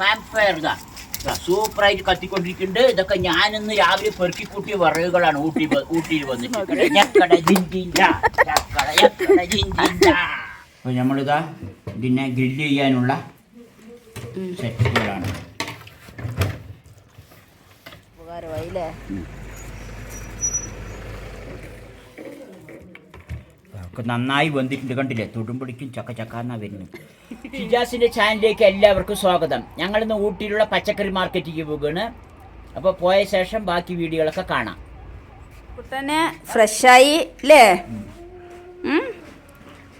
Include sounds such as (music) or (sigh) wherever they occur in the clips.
Camp fire ഇതാ സൂപ്പറായിട്ട് കത്തിക്കൊണ്ടിരിക്കുന്നുണ്ട്. ഇതൊക്കെ ഞാനിന്ന് രാവിലെ പെറുക്കിക്കൂട്ടിയ വിറകുകളാണ് ഊട്ടി ഊട്ടിയിൽ വന്നിട്ട്. ഞക്കട ജിഞ്ചിഞ്ച, ഞക്കട ഞക്കട ജിഞ്ചിഞ്ച. അപ്പൊ നമ്മളിതാ ഇതിനെ ഗ്രില്ല് ചെയ്യാനുള്ള സെറ്റുകളാണ് ഉപകാരമായില്ലേ നന്നായി വന്നിട്ടുണ്ട്. കണ്ടില്ലേ? തൊടുമ്പടിക്കും ചക്ക ചക്കാന്നാ വരുന്നത്. ഷിജാസിന്റെ ചാനലിലേക്ക് എല്ലാവർക്കും സ്വാഗതം. ഞങ്ങൾ ഇന്ന് ഊട്ടിയിലുള്ള പച്ചക്കറി മാർക്കറ്റിലേക്ക് പോകുകയാണ് അപ്പോൾ പോയ ശേഷം ബാക്കി വീഡിയോകളൊക്കെ കാണാം. തന്നെ ഫ്രഷായി അല്ലേ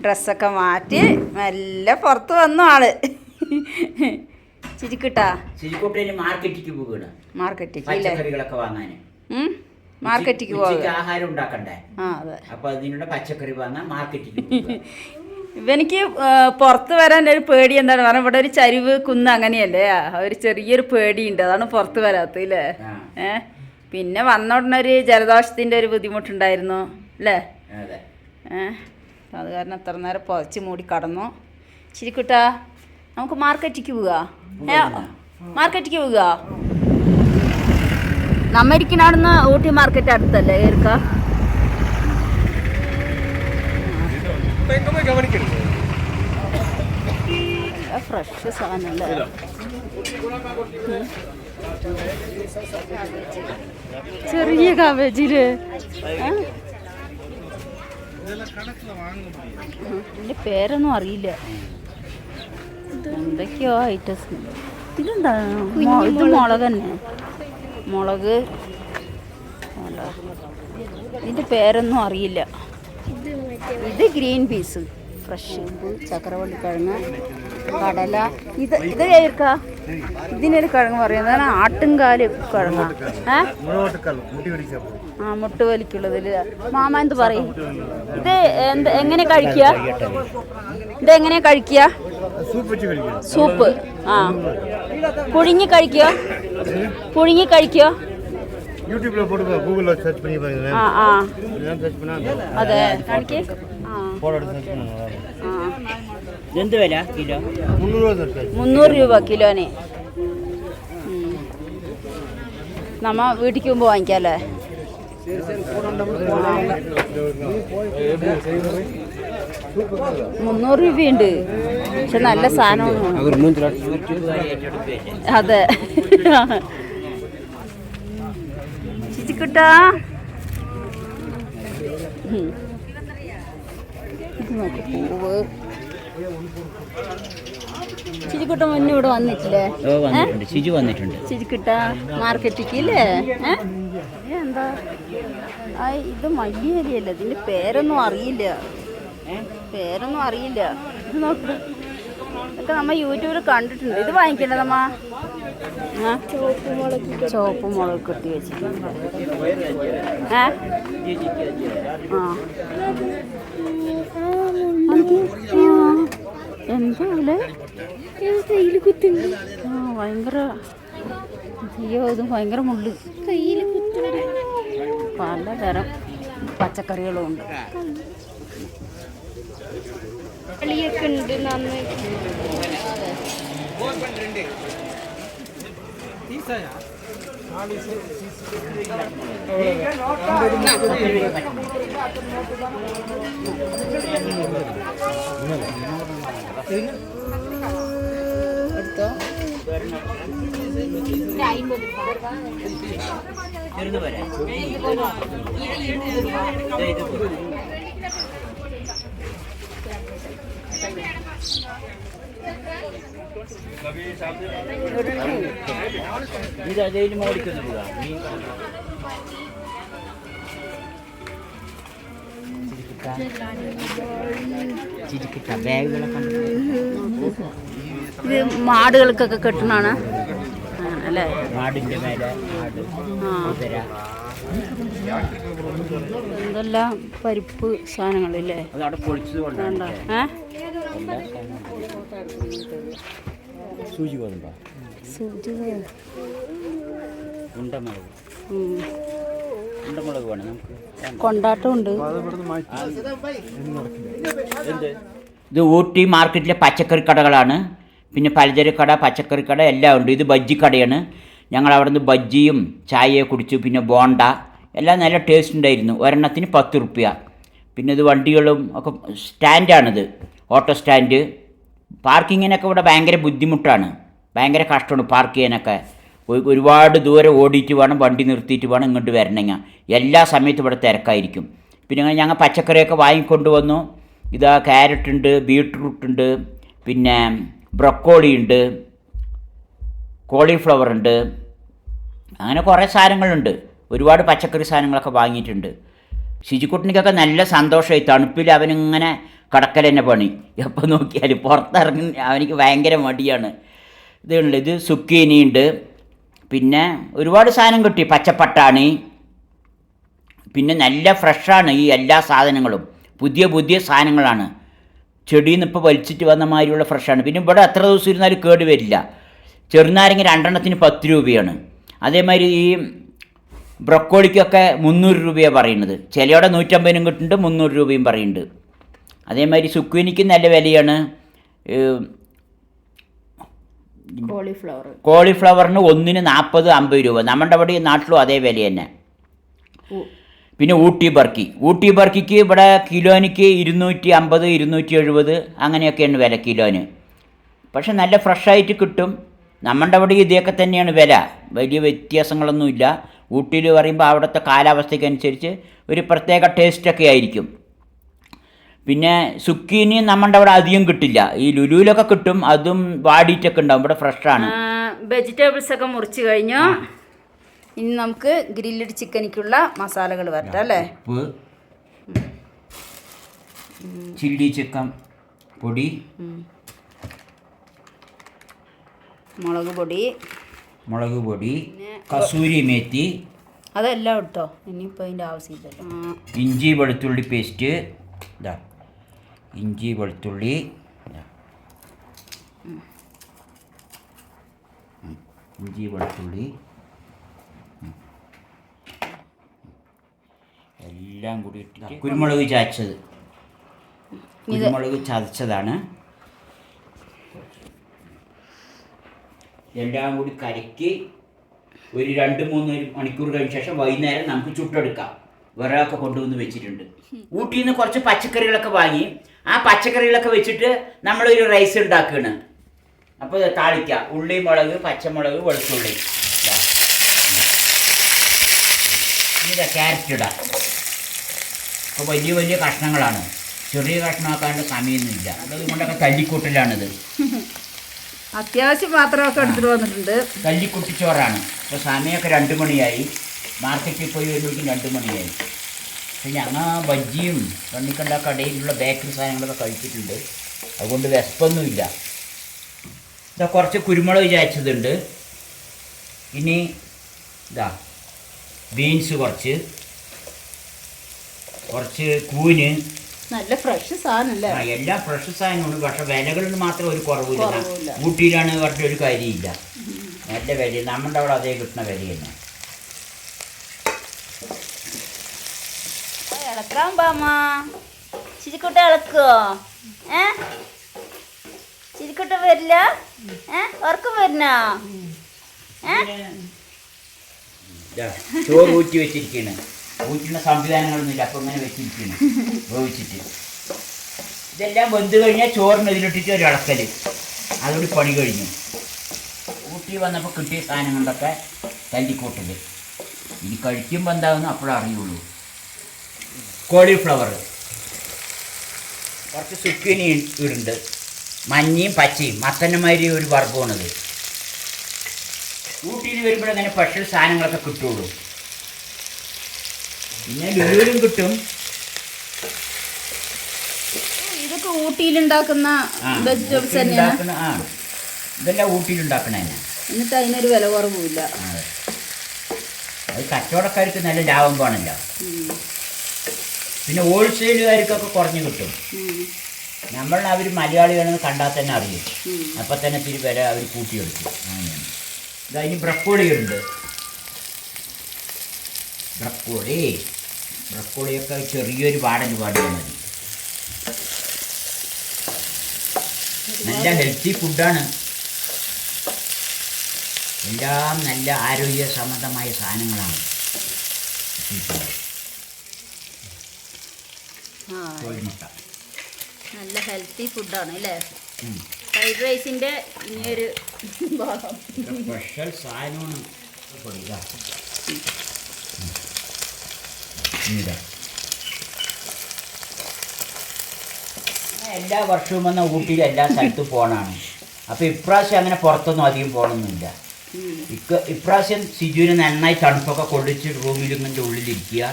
ഡ്രസ്സൊക്കെ മാറ്റി മെല്ലെ പുറത്ത് വന്നു ആൾ. ചിരിക്കട്ടാ? ശരിക്കൂട്ടിന് മാർക്കറ്റിലേക്ക് പോകുകയാണ് മാർക്കറ്റിക്ക് പച്ചക്കറികളൊക്കെ വാങ്ങാൻ? മാർക്കറ്റിക്ക് പോകുക ആഹാരം ഉണ്ടാക്കണ്ടേ? ആ അതെ. അപ്പൊ അതിനുള്ള പച്ചക്കറി വാങ്ങാൻ. ഇവനിക്ക് ആ, പുറത്ത് വരാൻ ഒരു പേടി എന്താണ്? പറഞ്ഞാൽ ഇവിടെ ഒരു ചരിവ് കുന്ന് അങ്ങനെയല്ലേ? ഒരു ചെറിയൊരു പേടിയുണ്ട്. അതാണ് പുറത്ത് വരാത്തത് അല്ലേ ഏഹ് പിന്നെ വന്ന ഉടനെ ഒരു ജലദോഷത്തിന്റെ ഒരു ബുദ്ധിമുട്ടുണ്ടായിരുന്നു അല്ലേ ഏഹ് അത് കാരണം അത്ര നേരം പുതച്ച് മൂടി കടന്നു. ശരിക്കുട്ടാ നമുക്ക് മാർക്കറ്റിക്ക് പോവുക മാർക്കറ്റിക്ക് പോവുക നമ്മ ഇരിക്കണവിടുന്ന് ഊട്ടി മാർക്കറ്റ് അടുത്തല്ലേ ഏർക്ക? ഫ്രഷ് സാധനല്ലേ? ഉം. ചെറിയ കാവേജിൽ എന്റെ പേരൊന്നും അറിയില്ല. എന്തൊക്കെയോ ഐറ്റംസ് ഇതെന്താണ് മൊ- ഇത് മുളക് തന്നെ. മുളക്. ഇതിന്റെ ഇതിന്റെ പേരൊന്നും അറിയില്ല. ഇത് ഗ്രീൻ പീസ്. ഫ്രഷ് ചക്രവള്ളിക്കിഴങ്ങ് കടല. ഇത് ഇത് കേൾക്ക ഇതിനൊരു കിഴങ്ങ് പറയുന്നത് ആട്ടുംകാൽ കിഴങ്ങ. ആ മുട്ട് വലിക്കുള്ളതിൽ മാമ എന്ത് പറയും? ഇത് എന്ത് എങ്ങനെ കഴിക്കുക? ഇത് എങ്ങനെ കഴിക്കുക. സൂപ്പ്. ആ. പുഴുങ്ങി കഴിക്കുക? പുഴുങ്ങി കഴിക്കുക யூடியூப்ல போட்டு கூகுள்ல சர்ச் பண்ணி பாருங்க ആ ആ இதெல்லாம் சர்ச் பண்ணா അതെ കാണിക്ക് ആ போட சர்ச் பண்ண நல்லா இருக்கும் ആ ഇതെന്ത് വില കിലോ முந்நூறுவா சார் சார் മുന്നൂറ് രൂപ കിലോന് ഉം. നമ്മ വീട്ടിലേക്ക് പോകുമ്പോൾ വാങ്ങിക്കാം അല്ലേ മുന്നൂറ് രൂപയുണ്ട് പക്ഷെ നല്ല സാധനമാണ് യൂട്യൂബുകാരെ ഏറ്റെടുക്കുകയല്ലേ അതെ ചിച്ചിക്കുട്ടാ. പൂവ്. ചിരിക്കുട്ട മുന്നേ ഇവിടെ വന്നിട്ടില്ലേ? ഓ വന്നിട്ടുണ്ട്. ചിരിക്കുട്ട മാർക്കറ്റിക്ക്? ഏ, എന്താ? ആ ഇത് മല്ലിയരിയല്ലേ ഇതിന്റെ പേരൊന്നും അറിയില്ല? പേരൊന്നും അറിയില്ല. ഇത് നോക്ക്. ഇതൊക്കെ നമ്മ യൂട്യൂബിൽ കണ്ടിട്ടുണ്ട്. ഇത് വാങ്ങിക്കണ്ടേ നമ്മ ആ? ചുവപ്പ് മുളക് കുത്തി വെച്ചിട്ടുണ്ട്. എന്താ ഭയങ്കര അയ്യോ ഇത് ഭയങ്കര മുള്ളു. കയ്യിൽ കുത്തുണ്ട് പലതരം പച്ചക്കറികളും ഉണ്ട്. കളിയൊക്കെ ഉണ്ട് നന്നായി എടുത്തോ ഇത് പോരെ. ഇത് ചിരിക്കിട്ട ബാഗുകളൊക്കെ ഇത് മാടുകൾക്കൊക്കെ കെട്ടണാണ്. അല്ലേ? മാടിന്റെ മേലെ എന്തെല്ലാം പരിപ്പ് സാധനങ്ങളില്ലേ? ഏ? സൂചി ഗോതമ്പ സൂചി ഉണ്ടമുളക്. ഉണ്ടമുളക് വേണം നമുക്ക്. കൊണ്ടാട്ടമുണ്ട്. ഇത് ഊട്ടി മാർക്കറ്റിലെ പച്ചക്കറി കടകളാണ്. പിന്നെ പലചരക്ക് കട പച്ചക്കറി കട എല്ലാം ഉണ്ട്. ഇത് ബജ്ജി കടയാണ്. ഞങ്ങൾ അവിടെ നിന്ന് ബജ്ജിയും ചായയെ കുടിച്ചു. പിന്നെ ബോണ്ട. എല്ലാം നല്ല ടേസ്റ്റ് ഉണ്ടായിരുന്നു. ഒരെണ്ണത്തിന് പത്ത് റുപ്യ. പിന്നെ ഇത് വണ്ടികളും ഒക്കെ സ്റ്റാൻഡാണിത് ഓട്ടോ സ്റ്റാൻഡ് പാർക്കിങ്ങിനൊക്കെ ഇവിടെ ഭയങ്കര ബുദ്ധിമുട്ടാണ്. ഭയങ്കര കഷ്ടമാണ് പാർക്ക് ചെയ്യാനൊക്കെ. ഒരു- ഒരുപാട് ദൂരെ ഓടിയിട്ട് വേണം വണ്ടി നിർത്തിയിട്ട് വേണം ഇങ്ങോട്ട് വരണമെങ്കിൽ എല്ലാ സമയത്തും ഇവിടെ തിരക്കായിരിക്കും. പിന്നെ ഞങ്ങൾ പച്ചക്കറിയൊക്കെ വാങ്ങിക്കൊണ്ട് വന്നു. ഇതാ ക്യാരറ്റ് ഉണ്ട് ബീട്രൂട്ട് ഉണ്ട് പിന്നെ ബ്രൊക്കോളി ഉണ്ട് കോളിഫ്ലവർ ഉണ്ട്. അങ്ങനെ കുറേ സാധനങ്ങളുണ്ട്. ഒരുപാട് പച്ചക്കറി സാധനങ്ങളൊക്കെ വാങ്ങിയിട്ടുണ്ട്. ശിജിക്കുട്ടനിക്കൊക്കെ നല്ല സന്തോഷമായി. തണുപ്പിൽ അവനിങ്ങനെ കടക്കൽ തന്നെ പണി. എപ്പോൾ നോക്കിയാലും പുറത്തിറങ്ങി അവനിക്ക് ഭയങ്കര മടിയാണ്. ഇതുണ്ട് ഇത് സുക്കീനി ഉണ്ട് പിന്നെ ഒരുപാട് സാധനം കിട്ടി പച്ചപ്പട്ടാണി. പിന്നെ നല്ല ഫ്രഷാണ് ഈ എല്ലാ സാധനങ്ങളും. പുതിയ പുതിയ സാധനങ്ങളാണ്. ചെടിയിൽ നിന്ന് ഇപ്പോൾ വലിച്ചിട്ട് വന്ന മാതിരിയുള്ള ഫ്രഷാണ്. പിന്നെ ഇവിടെ എത്ര ദിവസം ഇരുന്നാലും കേട് വരില്ല. ചെറുനാരങ്ങ രണ്ടെണ്ണത്തിന് പത്ത് രൂപയാണ്. അതേമാതിരി ഈ ബ്രൊക്കോളിക്കൊക്കെ മുന്നൂറ് രൂപയാണ് പറയുന്നത്. ചിലയുടെ നൂറ്റമ്പതിനും കിട്ടുന്നുണ്ട് മുന്നൂറ് രൂപയും പറയുന്നുണ്ട്. അതേമാതിരി സുക്കുവിനിക്ക് നല്ല വിലയാണ്. കോളിഫ്ലവർ. കോളിഫ്ലവറിന് ഒന്നിന് നാൽപ്പത് അമ്പത് രൂപ. നമ്മുടെ അവിടെ നാട്ടിലും അതേ വില തന്നെ. പിന്നെ ഊട്ടി ബർക്കി. ഊട്ടി ബർക്കിക്ക് ഇവിടെ കിലോനിക്ക് ഇരുന്നൂറ്റി അമ്പത് ഇരുന്നൂറ്റി എഴുപത് അങ്ങനെയൊക്കെയാണ് വില കിലോന്. പക്ഷെ നല്ല ഫ്രഷായിട്ട് കിട്ടും. നമ്മുടെ അവിടെ ഇതൊക്കെ തന്നെയാണ് വില. വലിയ വ്യത്യാസങ്ങളൊന്നുമില്ല. ഊട്ടിയിൽ പറയുമ്പോൾ അവിടുത്തെ കാലാവസ്ഥയ്ക്ക് അനുസരിച്ച് ഒരു പ്രത്യേക ടേസ്റ്റൊക്കെ ആയിരിക്കും. പിന്നെ സുക്കീനി നമ്മുടെ അവിടെ അധികം കിട്ടില്ല. ഈ ലുലുവിലൊക്കെ കിട്ടും അതും വാടിയിട്ടൊക്കെ ഉണ്ടാവും. ഇവിടെ ഫ്രഷാണ് വെജിറ്റബിൾസ് ഒക്കെ മുറിച്ച് കഴിഞ്ഞു. ഇനി നമുക്ക് ഗ്രില്ലഡ് ചിക്കനിക്കുള്ള മസാലകൾ വരട്ടെ അല്ലേ? ചില്ലി ചിക്കൻ പൊടി മുളക് പൊടി. മുളക് പൊടി കസൂരി മേത്തി അതെല്ലാം ഇട്ടോ. ഇനിയിപ്പോൾ അതിന്റെ ആവശ്യമില്ലല്ലോ. ഇഞ്ചി വെളുത്തുള്ളി പേസ്റ്റ്. ഇതാ. ഇഞ്ചി വെളുത്തുള്ളി. ഇഞ്ചി വെളുത്തുള്ളി. എല്ലാം കൂടി ഇട്ടിട്ട് കുരുമുളക് ചാച്ചത് കുരുമുളക് ചതച്ചതാണ്. എല്ലാം കൂടി കലക്കി ഒരു രണ്ട് മൂന്ന് മണിക്കൂർ കഴിഞ്ഞ ശേഷം വൈകുന്നേരം നമുക്ക് ചുട്ടെടുക്കാം. വിറകൊക്കെ കൊണ്ടുവന്ന് വെച്ചിട്ടുണ്ട്. ഊട്ടിയിൽ നിന്ന് കുറച്ച് പച്ചക്കറികളൊക്കെ വാങ്ങി ആ പച്ചക്കറികളൊക്കെ വെച്ചിട്ട് നമ്മളൊരു റൈസ് ഉണ്ടാക്കുകയാണ് അപ്പോൾ താളിക്ക. ഉള്ളി മുളക് പച്ചമുളക് വെളുത്തുള്ളി. ഇതാ. ക്യാരറ്റ് ഇടാം. അപ്പോൾ വലിയ വലിയ കഷ്ണങ്ങളാണ്. ചെറിയ കഷ്ണമാക്കാണ്ട് സമയമൊന്നുമില്ല അതുകൊണ്ടൊക്കെ തല്ലിക്കൂട്ടലാണിത്. അത്യാവശ്യം പാത്രമൊക്കെ എടുത്തിട്ട് വന്നിട്ടുണ്ട്. കല്ലിക്കുട്ടിച്ചോറാണ് ഇപ്പോൾ സമയമൊക്കെ രണ്ട് മണിയായി. മാർക്കറ്റിൽ പോയി വരുമ്പോഴേക്കും രണ്ട് മണിയായി. അപ്പോൾ ഞങ്ങൾ ബജ്ജിയും കണ്ണിക്കണ്ട കടയിലുള്ള ബേക്കറി സാധനങ്ങളൊക്കെ കഴിച്ചിട്ടുണ്ട്. അതുകൊണ്ട് വിശപ്പൊന്നുമില്ല. ഇതാ കുറച്ച് കുരുമുളക് വിചാരിച്ചതുണ്ട്. ഇനി ഇതാ ബീൻസ് കുറച്ച്. കുറച്ച് കൂന്. നല്ല ഫ്രഷ് സാധനമല്ലേ എല്ലാ എല്ലാം ഫ്രഷ് സാധനമുണ്ട് പക്ഷെ വിലകളിൽ മാത്രം ഒരു കുറവില്ല കുറവില്ല. ഊട്ടിയിലാണ് പറഞ്ഞ ഒരു കാര്യമില്ല. നല്ല വില നമ്മുടെ അവിടെ അതേ കിട്ടുന്ന വില തന്നെ ഇളക്കാൻ പാമ്മ ചിരിക്കുട്ട ഇളക്കുവോ ഏ? ചിരിക്കുട്ട വരില്ല? ഏ? ഉറക്കം വരുന്നോ? ചോറ് ഊറ്റി വെച്ചിരിക്കണ് ഊറ്റുന്ന സംവിധാനങ്ങളൊന്നുമില്ല അപ്പോൾ ഇങ്ങനെ വെച്ചിരിക്കണ് വേവിച്ചിട്ട് ഇതെല്ലാം വെന്ത് കഴിഞ്ഞാൽ ചോറിന് ഇതിലിട്ടിട്ട് ഒരു ഇളക്കൽ അതോട് പണി കഴിഞ്ഞു. ഊട്ടി വന്നപ്പോൾ കിട്ടിയ സാധനങ്ങളൊക്കെ തല്ലിക്കൂട്ടൽ. ഇനി കഴിക്കുമ്പോൾ എന്താകുന്നു അപ്പോഴേ അറിയുള്ളൂ കോളിഫ്ലവർ. കുറച്ച് സുക്കിനി ഇടുന്നുണ്ട് മഞ്ഞയും പച്ചയും. മത്തനമാരി ഒരു വർഗമാണത് ഊട്ടിയിൽ വരുമ്പോൾ അങ്ങനെ സ്പെഷ്യൽ സാധനങ്ങളൊക്കെ കിട്ടുള്ളൂ. പിന്നെ ലുലുവിലും കിട്ടും. ഇതൊക്കെ ഊട്ടിയിൽ ഉണ്ടാക്കുന്ന വെജിറ്റബിൾസ് തന്നെയാണ്. ആ ഇതെല്ലാം ഊട്ടിയിൽ ഉണ്ടാക്കണ തന്നെ എന്നിട്ട് അതിനൊരു വില കുറവുമില്ല അതെ കച്ചവടക്കാർക്ക് നല്ല ലാഭം ഉം. പിന്നെ ഹോൾസെയിലുകാർക്കൊക്കെ കുറഞ്ഞു കിട്ടും. നമ്മൾ അവർ മലയാളികളെന്ന് കണ്ടാൽ തന്നെ അറിയും. അപ്പം തന്നെ തിരി വില അവർ കൂട്ടിയെടുക്കും. അങ്ങനെയാണ്. ഇതാ ഇനി ബ്രക്കോളി ഉണ്ട് ബ്രക്കോളി. ബ്രക്കോളിയൊക്കെ ചെറിയൊരു പാടന് പാടിയാൽ മതി. നല്ല ഹെൽത്തി ഫുഡാണ്. എല്ലാം നല്ല ആരോഗ്യ സംബന്ധമായ സാധനങ്ങളാണ്. കോഴിമുട്ട നല്ല ഹെൽത്തി ഫുഡാണ് അല്ലേ. ഫ്രൈഡ് റൈസിന്റെ ഇനിയൊരു ഭാഗം. സ്പെഷ്യൽ സാധനമാണ്. എല്ലാ വർഷവും വന്ന ഊട്ടിയിൽ എല്ലാ സ്ഥലത്തും പോണാണ്. അപ്പൊ ഇപ്രാവശ്യം അങ്ങനെ പുറത്തൊന്നും അധികം പോകണമെന്നില്ല ഇപ്രാവശ്യം സിജുവിന് നന്നായി തണുപ്പൊക്കെ കൊള്ളിച്ച് റൂമിൽ ഇങ്ങനെ ഉള്ളിലിരിക്കുക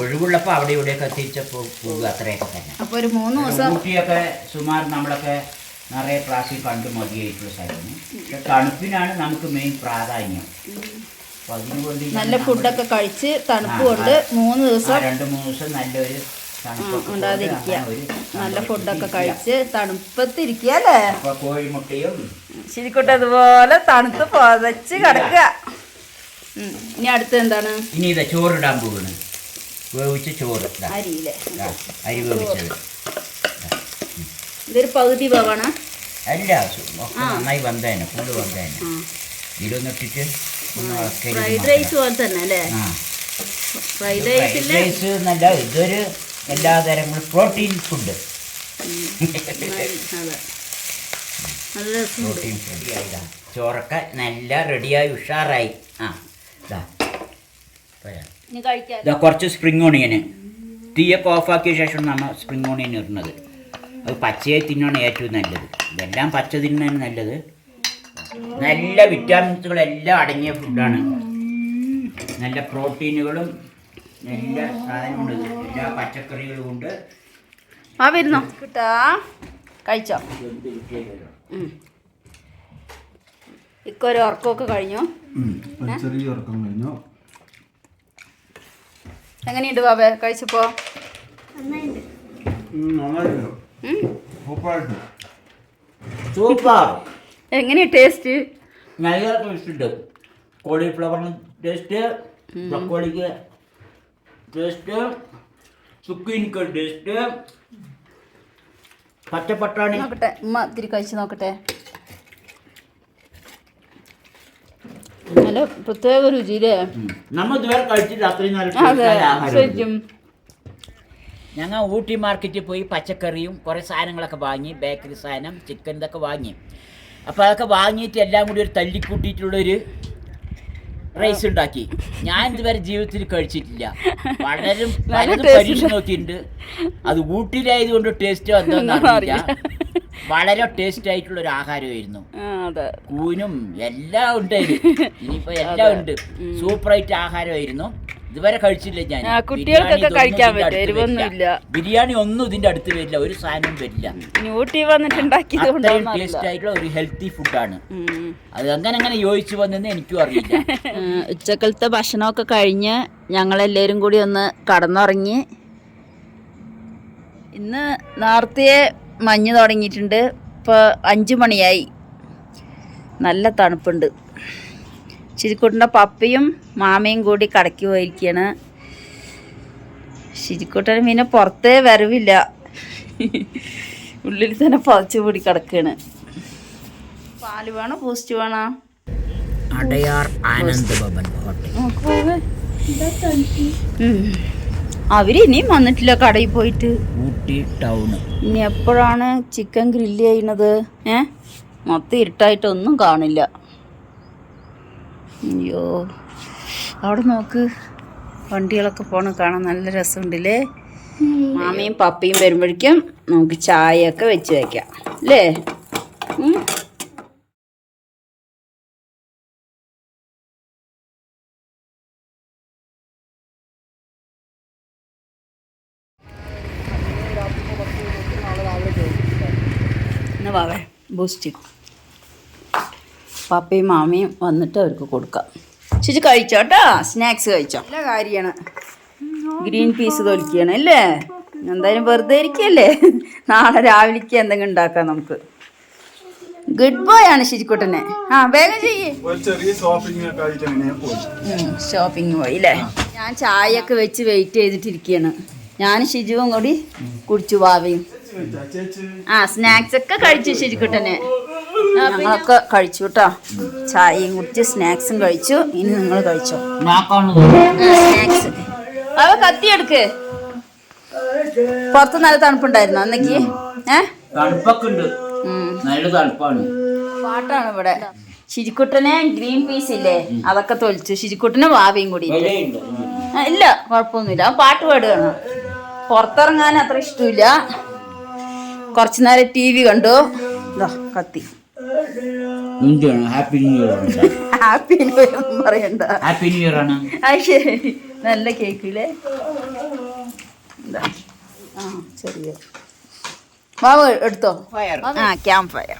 ഒഴിവുള്ളപ്പോൾ അവിടെ ഇവിടെയൊക്കെ തിരിച്ചപ്പോൾ പോകുക അത്രയൊക്കെ തന്നെ. അപ്പോൾ ഒരു മൂന്ന് ദിവസം കുട്ടിയൊക്കെ സുമാർ നമ്മളൊക്കെ നിറയെ പ്രാവശ്യം കണ്ടു മതിയായിട്ടുള്ള സ്ഥലമാണ്. പക്ഷെ തണുപ്പിനാണ് നമുക്ക് മെയിൻ പ്രാധാന്യം. നല്ല ഫുഡൊക്കെ കഴിച്ച് തണുപ്പ് കൊണ്ട് മൂന്ന് ദിവസം രണ്ട് മൂന്ന് ദിവസം നല്ലൊരു ഉണ്ടാതിരിക്കുക നല്ല ഫുഡൊക്കെ. കഴിച്ച് തണുപ്പത്തിരിക്കുക അല്ലേ? ശരിക്കോട്ടെ അതുപോലെ തണുത്ത് പുതച്ച് കിടക്കുക. ഇനി അടുത്ത് എന്താണ്? ഇനി ഇതാ ചോറിടാൻ പോകുന്നു വേവിച്ച ചോറ്. അരിയിലെ അരി വേവിച്ചത്. ഇതൊരു പകുതി വേവാണ്. അല്ല നന്നായി വന്നേനെ ഫുള്ള് വന്നേനെ ഇളക്കി ഫ്രൈഡ് റൈസ് പോലെ തന്നെ അല്ലേ? ഫ്രൈഡ് റൈസിൽ റൈസ് ഇതൊരു എല്ലാ തരങ്ങളും പ്രോട്ടീൻ ഫുഡ് പ്രോട്ടീൻ ഫുഡ് ആയിതാ ചോറൊക്കെ നല്ല റെഡിയായി ഉഷാറായി. ആ ഇതാ. ഇതാ കുറച്ച് സ്പ്രിംഗ് ഓണിയന് തീയൊക്കെ ഓഫാക്കിയ ശേഷം നമ്മൾ സ്പ്രിംഗ് ഓണിയൻ ഇടുന്നത്. അത് പച്ചയായി തിന്നാണ് ഏറ്റവും നല്ലത്. ഇതെല്ലാം പച്ച തിന്നാണ് നല്ലത്. നല്ല വിറ്റാമിൻസുകളെല്ലാം അടങ്ങിയ ഫുഡാണ് നല്ല പ്രോട്ടീനുകളും നല്ല സാധനമുണ്ട്. എല്ലാ പച്ചക്കറികളും ഉണ്ട് ആ വരുന്നോ? കിട്ടാ. കഴിച്ചോ. ഇക്കൊരു ഉറക്കമൊക്കെ കഴിഞ്ഞു? ചെറിയ ഉറക്കം കഴിഞ്ഞു. എങ്ങനെയുണ്ട് ബാബേ? കഴിച്ചപ്പോ? സൂപ്പർ എങ്ങനെയാ ടേസ്റ്റ്? നല്ല ടേസ്റ്റ് ഉണ്ട്. കോളിഫ്ലവറിന് ടേസ്റ്റ് ബ്രക്കോളിക്ക് ടേസ്റ്റ് സുക്കീനിക്ക് ടേസ്റ്റ് പച്ചപ്പട്ടാണി. നോക്കട്ടെ ഉമ്മ ഇത്തിരി കഴിച്ച് നോക്കട്ടെ. നല്ല പ്രത്യേക രുചിയില്ലേ ഉം. നമ്മ ഇതുവരെ ശരിക്കും. ഞങ്ങൾ ഊട്ടി മാർക്കറ്റിൽ പോയി പച്ചക്കറിയും കുറേ സാധനങ്ങളൊക്കെ വാങ്ങി ബേക്കറി സാധനം ചിക്കൻ ഇതൊക്കെ വാങ്ങി. അപ്പോൾ അതൊക്കെ വാങ്ങിയിട്ട് എല്ലാം കൂടി ഒരു തല്ലിക്കൂട്ടിയിട്ടുള്ളൊരു റൈസ് ഉണ്ടാക്കി. ഞാൻ ഇതുവരെ ജീവിതത്തിൽ കഴിച്ചിട്ടില്ല. വളരും taste പരീക്ഷ നോക്കിയിട്ടുണ്ട്. അത് ഊട്ടിയിലായതുകൊണ്ട് ടേസ്റ്റ് വന്നില്ല വളരെ ടേസ്റ്റ് ആയിട്ടുള്ള ഒരു ആഹാരമായിരുന്നു കൂനും എല്ലാം ഉണ്ട് അതിൽ. (laughs) ഇനിയിപ്പോ എല്ലാം ഉണ്ട്. സൂപ്പറായിട്ട് ആഹാരമായിരുന്നു. ഇതുവരെ കഴിച്ചില്ല ഞാൻ. കുട്ടികൾക്കൊക്കെ കഴിക്കാൻ പറ്റില്ല പറ്റും, എരിവൊന്നുമില്ല. ബിരിയാണി ഒന്നും ഇതിന്റെ അടുത്ത് വരില്ല ഒരു സാധനം വരില്ല. ന്യൂട്ടി വന്നിട്ടുണ്ടാക്കിയത് ടേസ്റ്റ് ആയിട്ടുള്ള ഒരു ഹെൽത്തി ഫുഡാണ്. അത് അങ്ങനെ അങ്ങനെ യോജിച്ചു വന്നെന്ന് എനിക്കും അറിയില്ല. (laughs) ഉച്ചക്കലത്തെ ഭക്ഷണമൊക്കെ കഴിഞ്ഞ് ഞങ്ങളെല്ലാവരും കൂടി ഒന്ന് കടന്നുറങ്ങി. ഇന്ന് നേരത്തെ മഞ്ഞ് തുടങ്ങിയിട്ടുണ്ട്. ഇപ്പോൾ അഞ്ച് മണിയായി. നല്ല തണുപ്പുണ്ട്. ശിരിക്കുട്ടന്റെ പപ്പയും മാമയും കൂടി കടക്കി പോയിരിക്കുകയാണ് ശിരിക്കുട്ടന് പിന്നെ പുറത്തേ വരവില്ല. ഉള്ളിൽ തന്നെ പതച്ചു കൂടി കിടക്കുകയാണ് പാൽ വേണോ? ബൂസ്റ്റ് വേണോ? അടയാർ ആനന്ദ് ഭവൻ. അവർ ഇനിയും വന്നിട്ടില്ല കടയിൽ പോയിട്ട്. ഊട്ടി ടൗൺ. ഇനി എപ്പോഴാണ് ചിക്കൻ ഗ്രില്ല് ചെയ്യണത് ഏ? മൊത്തം ഇരുട്ടായിട്ടൊന്നും കാണില്ല. അയ്യോ. അവിടെ നോക്ക്. വണ്ടികളൊക്കെ പോണ കാണാൻ നല്ല രസമുണ്ടല്ലേ? മാമയും പപ്പയും വരുമ്പോഴേക്കും നമുക്ക് ചായയൊക്കെ വെച്ച് വയ്ക്കാം അല്ലേ? ഇന്ന് വാവേ ബൂസ്റ്റ് പപ്പയും മാമയും വന്നിട്ട് അവർക്ക് കൊടുക്കാം. ചേച്ചി കഴിച്ചോ കേട്ടോ സ്നാക്സ് കഴിച്ചോ? നല്ല കാര്യമാണ് ഗ്രീൻ പീസ് തൊലിക്കുകയാണ് അല്ലേ? എന്തായാലും വെറുതെ ഇരിക്കല്ലേ? നാളെ രാവിലേക്ക് എന്തെങ്കിലും ഉണ്ടാക്കാം നമുക്ക്. ഗുഡ് ബോയ് ആണ് ശരിക്കുട്ടനെ. ആ വേഗം ചെയ്യേ. ഷോപ്പിംഗ് പോയി. അല്ലേ ഞാൻ ചായ ഒക്കെ വെച്ച് വെയിറ്റ് ചെയ്തിട്ടിരിക്കുകയാണ് ഞാൻ ഷിജുവും കൂടി കുടിച്ചു വാവയും. ചേച്ചി ആ സ്നാക്സ് ഒക്കെ കഴിച്ചു ശരിക്കുട്ടനെ. ഞങ്ങളൊക്കെ കഴിച്ചു കേട്ടോ ചായയും കുടിച്ച് സ്നാക്സും കഴിച്ചു. ഇനി നിങ്ങൾ കഴിച്ചോ. സ്നാക്സ്. അവ കത്തിയെടുക്ക് പുറത്ത് നല്ല തണുപ്പുണ്ടായിരുന്നു അന്നേക്ക്. നല്ല തണുപ്പാണ്. പാട്ടാണ് ഇവിടെ. ശിരിക്കുട്ടനെ ഗ്രീൻ പീസ് ഇല്ലേ? അതൊക്കെ തൊലിച്ചു. ശിരിക്കുട്ടനെ വാവയും കൂടി. ഇല്ല കുഴപ്പമൊന്നുമില്ല. അവൻ പാട്ട് പാടുകയാണ് പുറത്തിറങ്ങാൻ അത്ര ഇഷ്ടമില്ല. കുറച്ചു നേരം ടി വി കണ്ടു. ഇതാ കത്തി. ഹാപ്പി ന്യൂ ഇയർ ആണ്. ഹാപ്പി ന്യൂ ഇയർ പറയണ്ട. ഹാപ്പി ന്യൂ ഇയർ ആണ്. ആ ശരി. നല്ല കേക്കില്ലേ? ഇതാ. ആ ചെറിയ. മാവ് എടുത്തോ? ഫയർ ആ ക്യാമ്പ് ഫയർ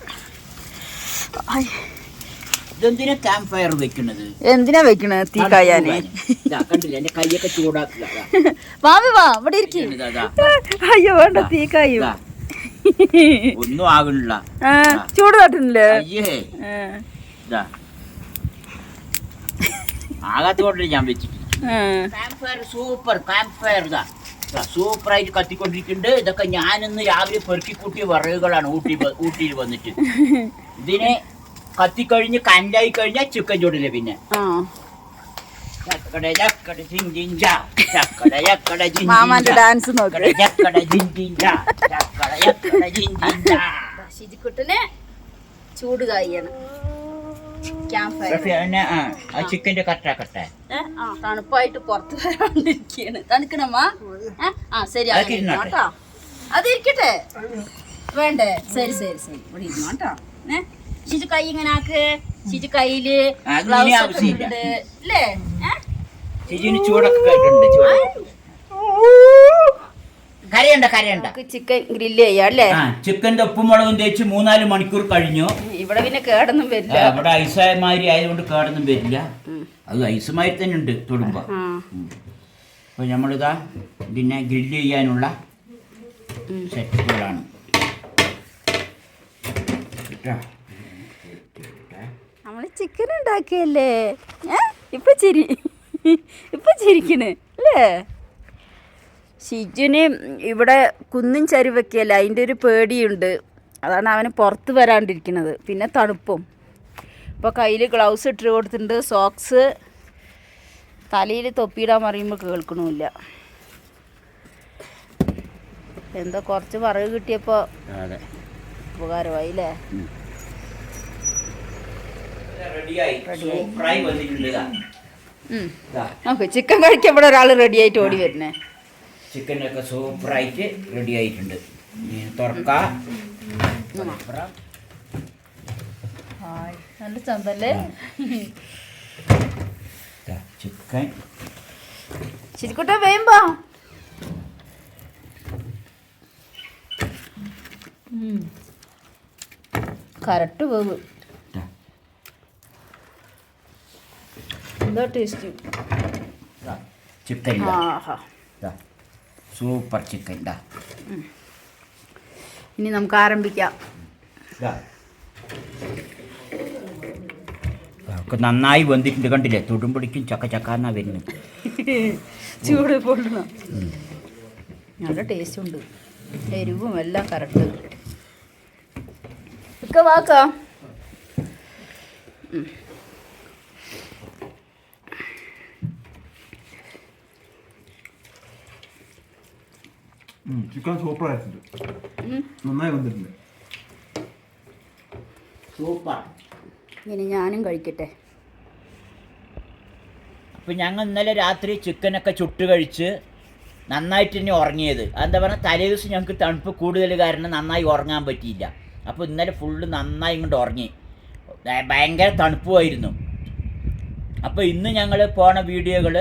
ഇതെന്തിനാ ക്യാമ്പ് ഫയർ വെക്കുന്നത് എന്തിനാ വെക്കണത് തീ കായാന്? കണ്ടില്ല കണ്ടില്ലേ? എന്റെ കൈയൊക്കെ ചൂടാക്കുക. മാമി വാ ഇവിടെ ഇരിക്കും. അയ്യോ വേണ്ട തീ കായും. (laughs) ഒന്നും ആകുന്നില്ല. ചൂട് തട്ടുന്നില്ലേ? അയ്യേ. ഇതാ. ഞാൻ വെച്ചിട്ട്. ക്യാമ്പ് സൂപ്പർ ക്യാമ്പ് ഫയർ ഇതാ. സൂപ്പറായിട്ട് കത്തിക്കൊണ്ടിരിക്കുന്നുണ്ട്. ഇതൊക്കെ ഞാനിന്ന് രാവിലെ പെറുക്കിക്കൂട്ടിയ വിറകുകളാണ് ഊട്ടി ഊട്ടിയിൽ വന്നിട്ട്. (laughs) ഇതിനെ കത്തിക്കഴിഞ്ഞ് കല്ലായി കഴിഞ്ഞാൽ ചിക്കൻ ചൂടില്ല പിന്നെ. മാമാന്റെ. ഡാൻസ് നോക്ക്. ചക്കട ചക്കട ജിൻ ജിൻ ജാ. ചക്കട ചക്കട ജിൻ ജിൻ ചൂട് കായാണ്. ക്യാമ്പ് ഫയർ ആ, ആ ചിക്കന്റെ കട്ട കട്ട. ഏ, ആ, തണുപ്പായിട്ട് പുറത്ത് വരാണ്ടിരിക്കാണ് തണുക്കണമ്മാ? ആ ശരി. കേട്ടോ അതിരിക്കട്ടെ. വേണ്ടേ? ശരി ശരി ശരി. ഇവിടെ ഇരുന്നോ കേട്ടോ ഏ ഷിജു കൈ ഇങ്ങനെ ആക്ക്. ഷിജു കയ്യിൽ ബ്ലൗസ് ഒക്കെ. ഉണ്ട് അല്ലേ ഏ? ചേച്ചിന് ചൂടൊക്കെ കേട്ടിട്ടുണ്ട് ചൂട്. കരയണ്ട കരയണ്ട. നമുക്ക് ചിക്കൻ ഗ്രില്ല് ചെയ്യാം അല്ലേ? ആ ചിക്കന്റെ ഉപ്പും മുളകും തേച്ച് മൂന്നാൽ മണിക്കൂർ കഴിഞ്ഞു. ഇവിടെ പിന്നെ കേടൊന്നും ആ, വരില്ല ഇവിടെ ഐസായമാതിരി ആയതുകൊണ്ട് കേടൊന്നും വരില്ല. അത് ഐസുമാതിരി തന്നെ ഉണ്ട് തൊടുമ്പോ. ആ. അപ്പൊ നമ്മളിതാ ഇതിനെ ഗ്രില്ല് ചെയ്യാനുള്ള സെറ്റുകളാണ് കേട്ടോ നമ്മൾ ചിക്കൻ ഉണ്ടാക്കിയല്ലേ? ഏ? ഇപ്പൊ ചിരി. ഇപ്പൊ ചിരിക്കണേ അല്ലേ? ഷിജുന് ഇവിടെ കുന്നും ചരിവൊക്കെയല്ല അതിന്റെ ഒരു പേടിയുണ്ട്. അതാണ് അവന് പുറത്ത് വരാണ്ടിരിക്കുന്നത് പിന്നെ തണുപ്പും. ഇപ്പോൾ കയ്യിൽ ഗ്ലൗസ് ഇട്ട് കൊടുത്തിട്ടുണ്ട് സോക്സ് തലയിൽ തൊപ്പിയിടാൻ പറയുമ്പോൾ കേൾക്കണമില്ല എന്തോ കുറച്ച് പറവ് കിട്ടിയപ്പോൾ അതെ. ഉപകാരമായി അല്ലേ? റെഡിയായി നോക്ക് ചിക്കൻ കഴിക്കാൻ ഇവിടെ ഒരാൾ റെഡി ആയിട്ട് ഓടി വരുന്നേ. ചിക്കനൊക്കെ സൂപ്പറായിട്ട് റെഡി ആയിട്ടുണ്ട്. തുറക്ക. നല്ല ചന്തല്ലേ? ചിക്കൻ ശരിക്കുട്ട വേമ്പോ. കറക്റ്റ് വേവ്. എന്താ ടേസ്റ്റ്. ചിക്കൻ. ആഹാ. സൂപ്പർ ചിക്കൻ ഡാ ഇനി നമുക്ക് ആരംഭിക്കാം. ഒക്കെ നന്നായി വെന്തിട്ടുണ്ട് കണ്ടില്ലേ? തൊടുമ്പടിക്കും ചക്ക ചക്കാന്നാ വരുന്നത്. (laughs) ചൂട് പൊള്ളണം നല്ല ടേസ്റ്റ് ഉണ്ട്. എരിവും എല്ലാം കറക്റ്റ് ഒക്കെ വാക്കാം? ചിക്കൻ സൂപ്പർ ആയിട്ടുണ്ട്. നന്നായി വന്നിട്ടുണ്ട്. സൂപ്പർ ഇനി ഞാനും കഴിക്കട്ടെ. അപ്പം ഞങ്ങൾ ഇന്നലെ രാത്രി ചിക്കനൊക്കെ ചുട്ട് കഴിച്ച് നന്നായിട്ട് തന്നെ ഉറങ്ങിയത്. എന്താ പറയുക തലേ ദിവസം ഞങ്ങൾക്ക് തണുപ്പ് കൂടുതൽ കാരണം നന്നായി ഉറങ്ങാൻ പറ്റിയില്ല. അപ്പോൾ ഇന്നലെ ഫുള്ള് നന്നായി ഇങ്ങോട്ട് ഉറങ്ങി. ഭയങ്കര തണുപ്പുമായിരുന്നു അപ്പോൾ ഇന്ന് ഞങ്ങൾ പോണ വീഡിയോകൾ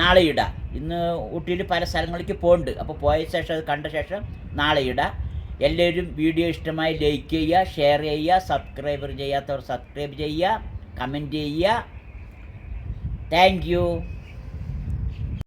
നാളെ ഇടാം. ഇന്ന് ഊട്ടിയിൽ പല സ്ഥലങ്ങളിലേക്ക് പോകുന്നുണ്ട് അപ്പോൾ പോയ ശേഷം അത് കണ്ട ശേഷം നാളെ ഇടാം. എല്ലാവരും വീഡിയോ ഇഷ്ടമായി ലൈക്ക് ചെയ്യുക ഷെയർ ചെയ്യുക സബ്സ്ക്രൈബർ ചെയ്യാത്തവർ സബ്സ്ക്രൈബ് ചെയ്യുക കമന്റ് ചെയ്യുക. താങ്ക്